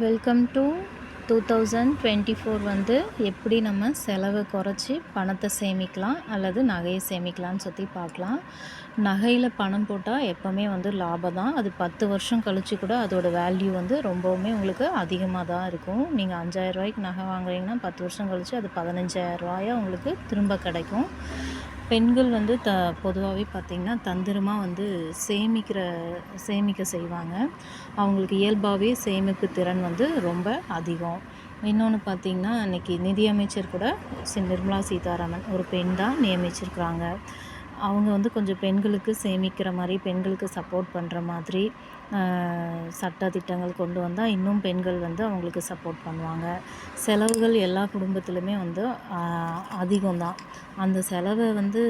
Welcome to two thousand twenty four வந்து எப்படி நம்ம செலவை குறைச்சி பணத்தை சேமிக்கலாம் அல்லது நகையை சேமிக்கலாம்னு சுற்றி பார்க்கலாம். நகையில் பணம் போட்டால் எப்போவுமே வந்து லாபம் தான். அது பத்து வருஷம் கழித்து கூட அதோட வேல்யூ வந்து ரொம்பவுமே உங்களுக்கு அதிகமாக தான் இருக்கும். நீங்கள் அஞ்சாயிரம் ரூபாய்க்கு நகை வாங்குறீங்கன்னா பத்து வருஷம் கழித்து அது பதினஞ்சாயிரம் உங்களுக்கு திரும்ப கிடைக்கும். பெண்கள் வந்து த பொதுவாகவே பார்த்திங்கன்னா தந்திரமாக வந்து சேமிக்கிற சேமிக்க செய்வாங்க. அவங்களுக்கு இயல்பாகவே சேமிப்பு திறன் வந்து ரொம்ப அதிகம். இன்னொன்று பார்த்திங்கன்னா இன்றைக்கி நிதியமைச்சர் கூட நிர்மலா சீதாராமன் ஒரு பெண் தான் நியமிச்சிருக்கிறாங்க. அவங்க வந்து கொஞ்சம் பெண்களுக்கு சேமிக்கிற மாதிரி பெண்களுக்கு சப்போர்ட் பண்ணுற மாதிரி சட்ட திட்டங்கள் கொண்டு வந்தால் இன்னும் பெண்கள் வந்து அவங்களுக்கு சப்போர்ட் பண்ணுவாங்க. செலவுகள் எல்லா குடும்பத்துலையுமே வந்து அதிகம் தான். அந்த செலவை வந்து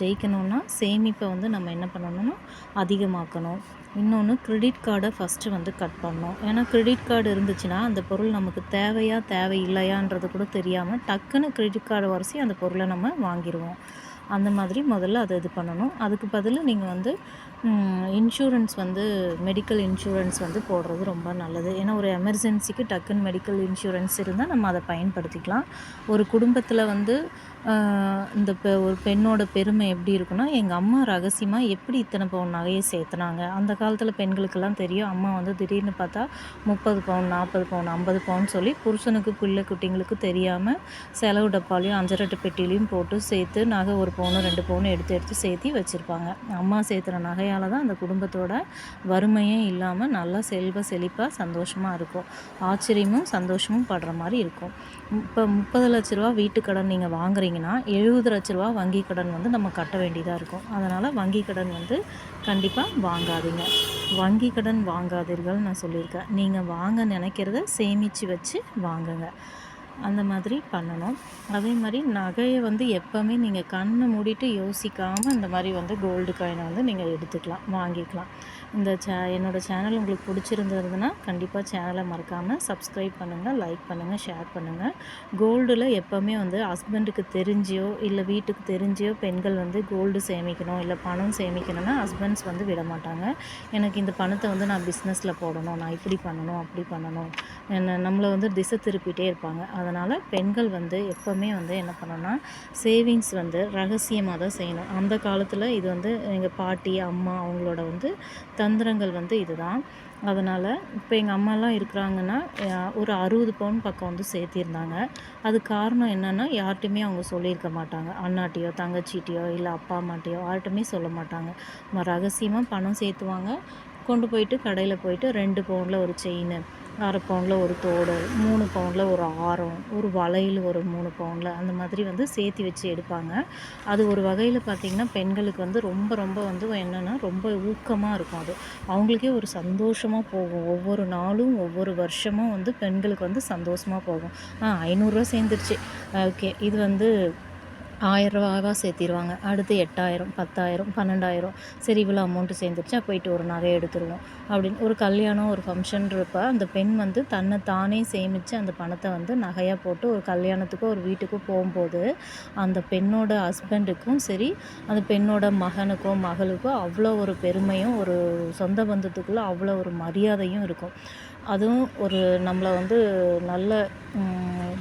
ஜெயிக்கணும்னா சேமிப்பை வந்து நம்ம என்ன பண்ணணும்னா அதிகமாக்கணும். இன்னொன்று க்ரெடிட் கார்டை ஃபஸ்ட்டு வந்து கட் பண்ணணும். ஏன்னா க்ரெடிட் கார்டு இருந்துச்சுன்னா அந்த பொருள் நமக்கு தேவையா தேவை இல்லையான்றது கூட தெரியாமல் டக்குன்னு க்ரெடிட் கார்டு வரிசை அந்த பொருளை நம்ம வாங்கிடுவோம் அந்த மாதிரி முதல்ல அதை இது பண்ணணும். அதுக்கு பதில் நீங்கள் வந்து இன்சூரன்ஸ் வந்து மெடிக்கல் இன்சூரன்ஸ் வந்து போடுறது ரொம்ப நல்லது. ஏன்னா ஒரு எமர்ஜென்சிக்கு டக்குன்னு மெடிக்கல் இன்சூரன்ஸ் இருந்தால் நம்ம அதை பயன்படுத்திக்கலாம். ஒரு குடும்பத்தில் வந்து இந்த பெ ஒரு பெண்ணோட பெருமை எப்படி இருக்குன்னா எங்கள் அம்மா ரகசியமாக எப்படி இத்தனை பவுன் நகையை சேர்த்துனாங்க? அந்த காலத்தில் பெண்களுக்கெல்லாம் தெரியும். அம்மா வந்து திடீர்னு பார்த்தா முப்பது பவுன் நாற்பது பவுன் ஐம்பது பவுன் சொல்லி புருஷனுக்கு பிள்ளை குட்டிங்களுக்கு தெரியாமல் செலவு டப்பாலையும் அஞ்சரட்டு பெட்டிலையும் போட்டு சேர்த்து நகை ஒரு பவுனு ரெண்டு பவுனு எடுத்து எடுத்து சேர்த்தி வச்சுருப்பாங்க. அம்மா சேர்த்துற நகையால் தான் அந்த குடும்பத்தோட வறுமையே இல்லாமல் நல்லா செல்வ செழிப்பாக சந்தோஷமாக இருக்கும். ஆச்சரியமும் சந்தோஷமும் படுற மாதிரி இருக்கும். இப்போ முப்பது லட்ச ரூபா வீட்டு கடன் நீங்கள் வாங்குறீங்கன்னா எழுபது லட்ச ரூபா வங்கி கடன் வந்து நம்ம கட்ட வேண்டியதாக இருக்கும். அதனால் வங்கி கடன் வந்து கண்டிப்பாக வாங்காதீங்க. வங்கி கடன் வாங்காதீர்கள் நான் சொல்லியிருக்கேன். நீங்கள் வாங்க நினைக்கிறத சேமித்து வச்சு வாங்குங்க. அந்த மாதிரி பண்ணணும். அதே மாதிரி நகையை வந்து எப்போவுமே நீங்கள் கண்ணை மூடிட்டு யோசிக்காமல் இந்த மாதிரி வந்து கோல்டு காயினை வந்து நீங்கள் எடுத்துக்கலாம் வாங்கிக்கலாம். இந்த சே என்னோடய சேனல் உங்களுக்கு பிடிச்சிருந்ததுன்னா கண்டிப்பாக சேனலை மறக்காமல் சப்ஸ்கிரைப் பண்ணுங்கள் லைக் பண்ணுங்கள் ஷேர் பண்ணுங்கள் கோல்டில் எப்போவுமே வந்து ஹஸ்பண்டுக்கு தெரிஞ்சியோ இல்லை வீட்டுக்கு தெரிஞ்சியோ பெண்கள் வந்து கோல்டு சேமிக்கணும் இல்லை பணம் சேமிக்கணும்னா ஹஸ்பண்ட்ஸ் வந்து விட மாட்டாங்க. எனக்கு இந்த பணத்தை வந்து நான் பிஸ்னஸில் போடணும் நான் இப்படி பண்ணணும் அப்படி பண்ணணும். என்ன நம்மளை வந்து திசை திருப்பிகிட்டே இருப்பாங்க. அதனால் பெண்கள் வந்து எப்போவுமே வந்து என்ன பண்ணணும்னா சேவிங்ஸ் வந்து ரகசியமாக தான் செய்யணும். அந்த காலத்தில் இது வந்து எங்கள் பாட்டி அம்மா அவங்களோட வந்து தந்திரங்கள் வந்து இதுதான். அதனால் இப்போ எங்கள் அம்மாலாம் இருக்கிறாங்கன்னா ஒரு அறுபது பவுன் பக்கம் வந்து சேர்த்திருந்தாங்க. அது காரணம் என்னென்னா யார்கிட்டையுமே அவங்க சொல்லியிருக்க மாட்டாங்க. அண்ணாட்டியோ தங்கச்சிட்டியோ இல்லை அப்பா அம்மாட்டியோ யார்கிட்டையுமே சொல்ல மாட்டாங்க. ரகசியமாக பணம் சேர்த்துவாங்க. கொண்டு போயிட்டு கடையில் போயிட்டு ரெண்டு பவுனில் ஒரு செயின். அரை பவுனில் ஒரு தோடு மூணு பவுனில் ஒரு ஆரம் ஒரு வளையல் ஒரு மூணு பவுனில் அந்த மாதிரி வந்து சேர்த்து வச்சு எடுப்பாங்க. அது ஒரு வகையில் பார்த்திங்கன்னா பெண்களுக்கு வந்து ரொம்ப ரொம்ப வந்து என்னென்னா ரொம்ப ஊக்கமாக இருக்கும் அது. அவங்களுக்கே ஒரு சந்தோஷமாக போகும். ஒவ்வொரு நாளும் ஒவ்வொரு வருஷமும் வந்து பெண்களுக்கு வந்து சந்தோஷமாக போகும். ஆ ஐநூறுரூவா சேர்ந்துருச்சு. ஓகே. இது வந்து ஆயிரரூவாவாக சேர்த்திடுவாங்க அடுத்து எட்டாயிரம் பத்தாயிரம் பன்னெண்டாயிரம். சரி இவ்வளோ அமௌண்ட்டு சேர்ந்துருச்சா போயிட்டு ஒரு நகை எடுத்துருவோம். அப்படின்னு ஒரு கல்யாணம் ஒரு ஃபங்க்ஷன்றப்ப அந்த பெண் வந்து தன்னை தானே சேமித்து அந்த பணத்தை வந்து நகையாக போட்டு ஒரு கல்யாணத்துக்கோ ஒரு வீட்டுக்கோ போகும்போது அந்த பெண்ணோட ஹஸ்பண்டுக்கும் சரி அந்த பெண்ணோட மகனுக்கோ மகளுக்கோ அவ்வளோ ஒரு பெருமையும் ஒரு சொந்த பந்தத்துக்குள்ளே அவ்வளோ ஒரு மரியாதையும் இருக்கும். அதுவும் ஒரு நம்மளை வந்து நல்ல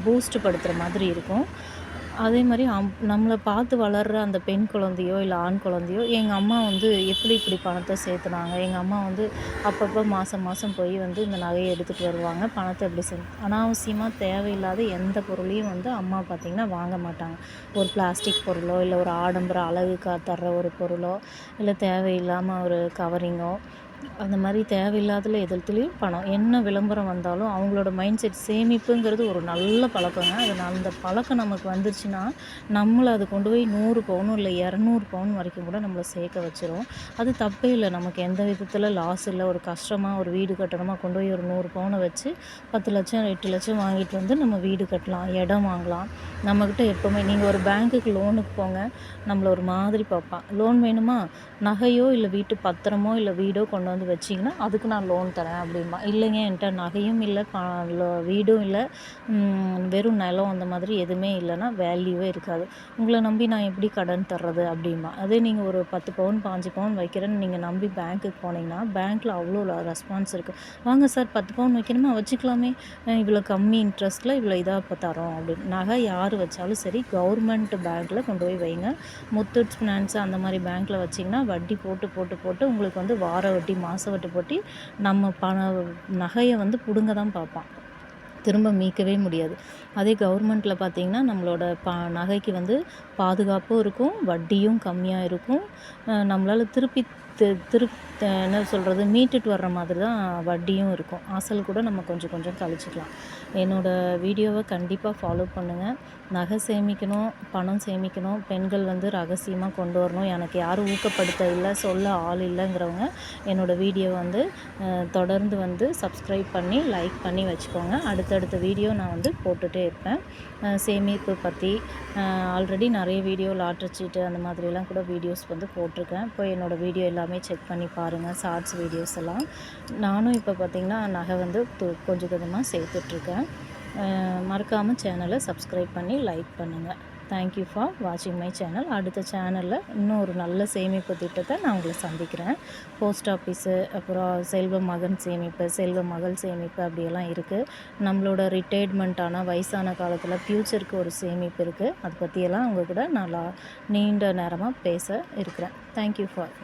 பூஸ்ட் படுத்துகிற மாதிரி இருக்கும். அதே மாதிரி அம் நம்மளை பார்த்து வளர்கிற அந்த பெண் குழந்தையோ இல்லை ஆண் குழந்தையோ எங்கள் அம்மா வந்து எப்படி இப்படி பணத்தை சேர்த்துனாங்க? எங்கள் அம்மா வந்து அப்பப்போ மாதம் மாதம் போய் வந்து இந்த நகையை எடுத்துகிட்டு வருவாங்க. பணத்தை எப்படி சே அனாவசியமாக தேவையில்லாத எந்த பொருளையும் வந்து அம்மா பார்த்திங்கன்னா வாங்க மாட்டாங்க. ஒரு பிளாஸ்டிக் பொருளோ இல்லை ஒரு ஆடம்பர அழகுக்காக தர்ற ஒரு பொருளோ இல்லை தேவையில்லாமல் ஒரு கவரிங்கோ அந்த மாதிரி தேவையில்லாதல எதிர்த்துலேயும் பணம். என்ன விளம்பரம் வந்தாலும் அவங்களோட மைண்ட் செட் சேமிப்புங்கிறது ஒரு நல்ல பழக்கங்க. அதனால் அந்த பழக்கம் நமக்கு வந்துருச்சுன்னா நம்மளை அதை கொண்டு போய் நூறு பவுனும் இல்லை இரநூறு பவுன் வரைக்கும் கூட நம்மளை சேர்க்க வச்சிரும். அது தப்பே இல்லை. நமக்கு எந்த விதத்தில் லாஸ் இல்லை. ஒரு கஷ்டமாக ஒரு வீடு கட்டணுமா கொண்டு போய் ஒரு நூறு பவுனை வச்சு பத்து லட்சம் எட்டு லட்சம் வாங்கிட்டு வந்து நம்ம வீடு கட்டலாம் இடம் வாங்கலாம். நம்மக்கிட்ட எப்போவுமே நீங்கள் ஒரு பேங்க்குக்கு லோனுக்கு போங்க. நம்மளை ஒரு மாதிரி பார்ப்பான் லோன் வேணுமா? நகையோ இல்லை வீட்டு பத்திரமோ இல்லை வீடோ கொண்டு வந்து வச்சிங்கன்னா அதுக்கு நான் லோன் தரேன் அப்படிம்பா. இல்லைங்க என்கிட்ட நகையும் இல்லை வீடும் இல்லை வெறும் நிலம் அந்த மாதிரி எதுவுமே இல்லைன்னா வேல்யூவே இருக்காது. உங்களை நம்பி நான் எப்படி கடன் தர்றது அப்படிம்பா. அதே நீங்கள் ஒரு பத்து பவுன் பாஞ்சு பவுன் வைக்கிறேன்னு நீங்கள் நம்பி பேங்க்குக்கு போனீங்கன்னா பேங்க்கில் அவ்வளோ ரெஸ்பான்ஸ் இருக்குது வாங்க சார் பத்து பவுன் வைக்கணுமா? வச்சுக்கலாமே. இவ்வளோ கம்மி இன்ட்ரெஸ்ட்டில் இவ்வளோ இதாக இப்போ தரோம் அப்படின்னு. நகை யார் வச்சாலும் சரி கவர்மெண்ட் பேங்க்கில் கொண்டு போய் வைங்க. முத்தூட் ஃபினான்ஸ் அந்த மாதிரி பேங்க்கில் வச்சிங்கன்னா வட்டி போட்டு போட்டு போட்டு உங்களுக்கு வந்து வார வட்டி மாத வட்டி நம்ம பண நகையை வந்து பிடுங்க தான் பார்ப்பான். திரும்ப மீட்கவே முடியாது. அதே கவர்மெண்ட்டில் பார்த்தீங்கன்னா நம்மளோட பா நகைக்கு வந்து பாதுகாப்பும் இருக்கும் வட்டியும் கம்மியாக இருக்கும். நம்மளால் திருப்பி தி திரு என்ன சொல்கிறது மீட்டுட்டு வர்ற மாதிரி தான் வட்டியும் இருக்கும். அசல் கூட நம்ம கொஞ்சம் கொஞ்சம் கழிச்சிக்கலாம். என்னோடய வீடியோவை கண்டிப்பாக ஃபாலோ பண்ணுங்கள் நகை சேமிக்கணும் பணம் சேமிக்கணும் பெண்கள் வந்து ரகசியமாக கொண்டு வரணும். எனக்கு யாரும் ஊக்கப்படுத்த இல்லை சொல்ல ஆள் இல்லைங்கிறவங்க என்னோடய வீடியோ வந்து தொடர்ந்து வந்து சப்ஸ்கிரைப் பண்ணி லைக் பண்ணி வச்சுக்கோங்க. அடுத்தடுத்த வீடியோ நான் வந்து போட்டுகிட்டே இருப்பேன். சேமிப்பு பற்றி ஆல்ரெடி நிறைய வீடியோ லாட்டர் சீட்டு அந்த மாதிரிலாம் கூட வீடியோஸ் வந்து போட்டிருக்கேன். இப்போ என்னோடய வீடியோ எல்லாமே செக் பண்ணி பாருங்கள் ஷார்ட்ஸ் வீடியோஸ் எல்லாம். நானும் இப்போ பார்த்திங்கன்னா நகை வந்து கொஞ்சம் கொஞ்சமாக சேர்த்துட்ருக்கேன் மறக்காமல் சேனலை சப்ஸ்கிரைப் பண்ணி லைக் பண்ணுங்கள் தேங்க்யூ ஃபார் வாட்சிங் மை சேனல் அடுத்த சேனலில் இன்னும் ஒரு நல்ல சேமிப்பு திட்டத்தை நான் உங்களை சந்திக்கிறேன். போஸ்ட் ஆஃபீஸு அப்புறம் செல்வ மகன் சேமிப்பு செல்வ மகள் சேமிப்பு அப்படியெல்லாம் இருக்குது நம்மளோட ரிட்டையர்மெண்ட்டான வயசான காலத்தில் ஃப்யூச்சருக்கு ஒரு சேமிப்பு இருக்குது அதை பற்றியெல்லாம் உங்கள் கூட நான் நீண்ட நேரமாக பேச இருக்கிறேன். Thank you for